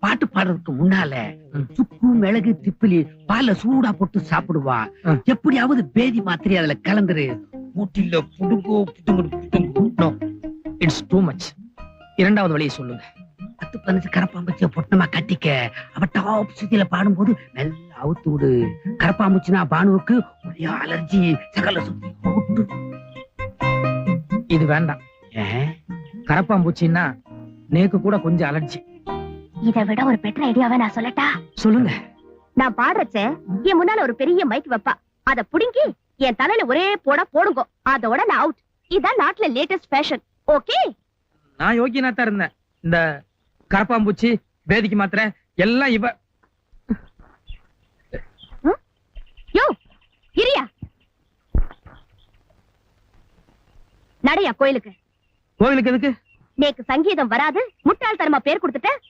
பாட்டு பாடுறதுக்கு முன்னால. சுக்கு மிளகு திப்பிலி பால்ல சூடா போட்டு சாப்பிடுவா. எப்படியாவது பேதி மாத்திரை அதுல கலந்துரு. மூட்டில புடுங்கோ புடுங்கு புடுங்கு. இட்ஸ் டூ மச் இரண்டாவது வழியை சொல்லுங்க. பத்து பதினஞ்சு கரப்பாம்பூச்சிய பொட்டமா கட்டிக்க அவ டாப் சுத்தியில பாடும்போது நல்லா அவுத்து விடு. கரப்பாம்பூச்சினா பானுவுக்கு ஒரே அலர்ஜி சகல சுத்தி போட்டு. இது வேண்டாம். ஏன்? கரப்பாம்பூச்சின்னா நேக்கு கூட கொஞ்சம் அலர்ஜி இதை விட ஒரு பெட்டர் ஐடியாவை நான் சொல்லட்டா? சொல்லுங்க. நான் பாடுறச்ச என் முன்னால ஒரு பெரிய மைக் வைப்பா. அத புடுங்கி என் தலையில ஒரே போட போடுங்க. அதோட நான் அவுட் இதான் நாட்டுல லேட்டஸ்ட் ஃபேஷன் ஓகே நான் யோகியனா தான் இருந்தேன். இந்த கரப்பாம்பூச்சி பேதிக்கு மாத்திரை எல்லாம் இவ யோ இரியா. நடையா கோயிலுக்கு? கோவிலுக்கு எதுக்கு? நேக்கு சங்கீதம் வராது முட்டாள்தனமா பேர் கொடுத்துட்ட வாபஸ் வாங்கிக்க